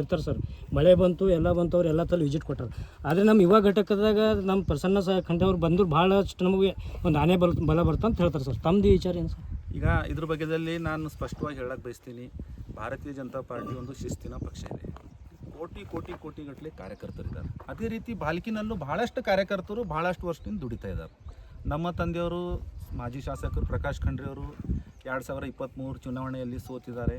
ಇರ್ತಾರೆ ಸರ್. ಮಳೆ ಬಂತು, ಎಲ್ಲ ಬಂತು, ಅವ್ರು ಎಲ್ಲ ತಲೆ ವಿಸಿಟ್ ಕೊಟ್ಟರು ಆದರೆ ನಮ್ಮ ಯುವ ಘಟಕದಾಗ ನಮ್ಮ ಪ್ರಸನ್ನ ಸಹ ಖಂಡವ್ರು ಬಂದರು ಭಾಳಷ್ಟು ನಮಗೆ ಒಂದು ಆನೆ ಬಲ್, ಬಲ ಬರ್ತಂತ ಹೇಳ್ತಾರೆ ಸರ್. ತಮ್ಮದು ವಿಚಾರ ಏನು ಸರ್? ಈಗ ಇದ್ರ ಬಗ್ಗೆದಲ್ಲಿ ನಾನು ಸ್ಪಷ್ಟವಾಗಿ ಹೇಳಕ್ಕೆ ಬಯಸ್ತೀನಿ. ಭಾರತೀಯ ಜನತಾ ಪಾರ್ಟಿ ಒಂದು ಶಿಸ್ತಿನ ಪಕ್ಷ ಇದೆ. ಕೋಟಿ ಕೋಟಿ ಕೋಟಿಗಟ್ಟಲೆ ಕಾರ್ಯಕರ್ತರಿದ್ದಾರೆ ಅದೇ ರೀತಿ ಬಾಲ್ಕಿನಲ್ಲೂ ಭಾಳಷ್ಟು ಕಾರ್ಯಕರ್ತರು ಭಾಳಷ್ಟು ವರ್ಷದಿಂದ ದುಡಿತಾ ಇದ್ದಾರೆ. ನಮ್ಮ ತಂದೆಯವರು ಮಾಜಿ ಶಾಸಕರು ಪ್ರಕಾಶ್ ಖಂಡ್ರೆ ಅವರು ಎರಡು ಸಾವಿರ ಇಪ್ಪತ್ತ್ಮೂರು ಚುನಾವಣೆಯಲ್ಲಿ ಸೋತಿದ್ದಾರೆ.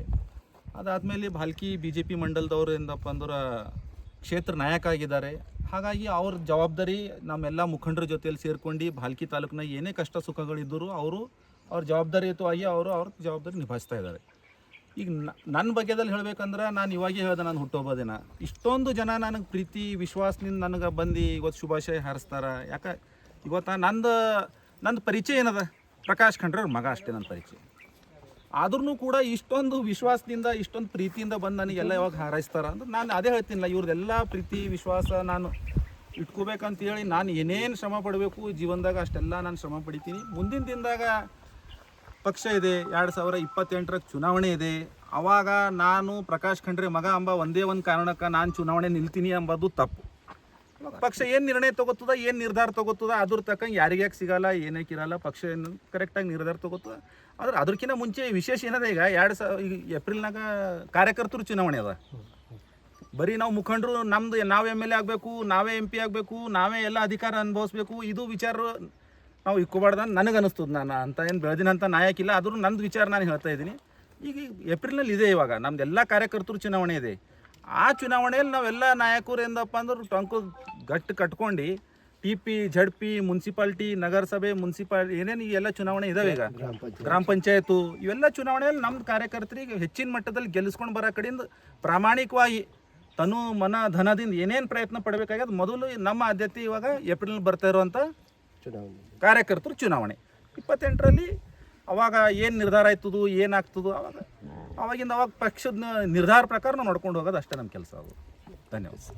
ಅದಾದಮೇಲೆ ಭಾಲ್ಕಿ ಬಿ ಜೆ ಪಿ ಮಂಡಲದವ್ರು ಏನಪ್ಪ ಅಂದ್ರೆ ಕ್ಷೇತ್ರ ನಾಯಕ ಆಗಿದ್ದಾರೆ. ಹಾಗಾಗಿ ಅವ್ರ ಜವಾಬ್ದಾರಿ ನಮ್ಮೆಲ್ಲ ಮುಖಂಡರ ಜೊತೆಯಲ್ಲಿ ಸೇರ್ಕೊಂಡು ಭಾಲ್ಕಿ ತಾಲೂಕಿನ ಏನೇ ಕಷ್ಟ ಸುಖಗಳಿದ್ದರೂ ಅವರು ಅವ್ರ ಜವಾಬ್ದಾರಿಯುತವಾಗಿ ಅವರು ಅವ್ರ ಜವಾಬ್ದಾರಿ ನಿಭಾಯಿಸ್ತಾ ಇದ್ದಾರೆ. ಈಗ ನನ್ನ ಬಗ್ಗೆದಲ್ಲಿ ಹೇಳಬೇಕಂದ್ರೆ ನಾನು ಇವಾಗೇ ಹೇಳ್ದೆ ನಾನು ಹುಟ್ಟುಹಬ್ಬ ದಿನ. ಇಷ್ಟೊಂದು ಜನ ನನಗೆ ಪ್ರೀತಿ, ವಿಶ್ವಾಸದಿಂದ ನನಗೆ ಬಂದು ಇವತ್ತು ಶುಭಾಶಯ ಹಾರಿಸ್ತಾರ. ಯಾಕೆ, ಇವತ್ತು ನಂದು ನಂದು ಪರಿಚಯ ಏನದ? ಪ್ರಕಾಶ್ ಖಂಡ್ರೆ ಮಗ ಅಷ್ಟೇ ನನ್ನ ಪರಿಚಯ. ಆದ್ರೂ ಕೂಡ ಇಷ್ಟೊಂದು ವಿಶ್ವಾಸದಿಂದ, ಇಷ್ಟೊಂದು ಪ್ರೀತಿಯಿಂದ ಬಂದು ನನಗೆಲ್ಲ ಯಾವಾಗ ಹಾರೈಸ್ತಾರ ಅಂದ್ರೆ ನಾನು ಅದೇ ಹೇಳ್ತೀನಿಲ್ಲ ಇವ್ರದ್ದೆಲ್ಲ ಪ್ರೀತಿ, ವಿಶ್ವಾಸ ನಾನು ಇಟ್ಕೋಬೇಕಂತೇಳಿ ನಾನು ಏನೇನು ಶ್ರಮ ಪಡಬೇಕು, ಜೀವನದಾಗ ಅಷ್ಟೆಲ್ಲ ನಾನು ಶ್ರಮ ಪಡಿತೀನಿ. ಮುಂದಿನ ದಿನದಾಗ ಪಕ್ಷ ಇದೆ, ಎರಡು ಸಾವಿರ ಇಪ್ಪತ್ತೆಂಟರ ಚುನಾವಣೆ ಇದೆ. ಆವಾಗ ನಾನು ಪ್ರಕಾಶ್ ಖಂಡ್ರೆ ಮಗ ಅಂಬ ಒಂದೇ ಒಂದು ಕಾರಣಕ್ಕೆ ನಾನು ಚುನಾವಣೆ ನಿಲ್ತೀನಿ ಎಂಬುದು ತಪ್ಪು. ಪಕ್ಷ ಏನು ನಿರ್ಣಯ ತಗೋತದ ಏನು ನಿರ್ಧಾರ ತಗೋತದ ಅದ್ರ ತಕ್ಕಂಗೆ ಯಾರಿಗೆ ಸಿಗಲ್ಲ, ಏನಕ್ಕೆ ಇರಲ್ಲ, ಪಕ್ಷ ಏನು ಕರೆಕ್ಟಾಗಿ ನಿರ್ಧಾರ ತಗೋತದ ಆದ್ರೆ ಅದಕ್ಕಿಂತ ಮುಂಚೆ ವಿಶೇಷ ಏನದ ಈಗ, ಎರಡು ಸಾವಿರ ಈಗ ಏಪ್ರಿಲ್ನಾಗ ಕಾರ್ಯಕರ್ತರು ಚುನಾವಣೆ ಅದ. ಬರೀ ನಾವು ಮುಖಂಡರು, ನಮ್ದು ನಾವು ಎಂ ಎಲ್ ಎ ಆಗಬೇಕು, ನಾವೇ ಎಂ ಪಿ ಆಗಬೇಕು, ನಾವೇ ಎಲ್ಲ ಅಧಿಕಾರ ಅನುಭವಿಸ್ಬೇಕು, ಇದು ವಿಚಾರ ನಾವು ಇಕ್ಕೋಬಾರ್ದು ನನಗೆ ಅನಿಸ್ತದೆ ನಾನು ಅಂತ ಏನು ಬೆಳೆದಿನಂತ ನಾಯಕ ಇಲ್ಲ ಆದ್ರೂ ನಂದು ವಿಚಾರ ನಾನು ಹೇಳ್ತಾ ಇದ್ದೀನಿ. ಈಗ ಏಪ್ರಿಲ್ನಲ್ಲಿ ಇದೆ ಇವಾಗ, ನಮ್ದು ಎಲ್ಲ ಕಾರ್ಯಕರ್ತರು ಚುನಾವಣೆ ಇದೆ. ಆ ಚುನಾವಣೆಯಲ್ಲಿ ನಾವೆಲ್ಲ ನಾಯಕರು ಏನಪ್ಪ ಅಂದ್ರೆ ಟೊಂಕು ಗಟ್ಟು ಕಟ್ಕೊಂಡು T P Z P municipality ನಗರಸಭೆ ಮುನ್ಸಿಪಾಲ್ಟಿ ಏನೇನು ಈ ಎಲ್ಲ ಚುನಾವಣೆ ಇದಾವೆ ಈಗ? ಗ್ರಾಮ ಪಂಚಾಯತು. ಇವೆಲ್ಲ ಚುನಾವಣೆಯಲ್ಲಿ ನಮ್ಮ ಕಾರ್ಯಕರ್ತರಿಗೆ ಹೆಚ್ಚಿನ ಮಟ್ಟದಲ್ಲಿ ಗೆಲ್ಲಿಸ್ಕೊಂಡು ಬರೋ ಕಡೆಯಿಂದ ಪ್ರಾಮಾಣಿಕವಾಗಿ ತನು ಮನ ಧನದಿಂದ ಏನೇನು ಪ್ರಯತ್ನ ಪಡಬೇಕಾಗ್ಯದ ಮೊದಲು ನಮ್ಮ ಆದ್ಯತೆ ಇವಾಗ ಏಪ್ರಿಲ್ ಬರ್ತಾ ಇರುವಂಥ ಕಾರ್ಯಕರ್ತರು ಚುನಾವಣೆ. ಇಪ್ಪತ್ತೆಂಟರಲ್ಲಿ ಅವಾಗ ಏನು ನಿರ್ಧಾರ ಆಯ್ತದು ಏನಾಗ್ತದೋ ಅವಾಗ ಅವಾಗಿಂದ ಅವಾಗ ಪಕ್ಷದ ನಿರ್ಧಾರ ಪ್ರಕಾರ ನಾವು ನೋಡ್ಕೊಂಡು ಹೋಗೋದು ಅಷ್ಟೇ ನಮ್ಮ ಕೆಲಸ ಅದು. ಧನ್ಯವಾದ.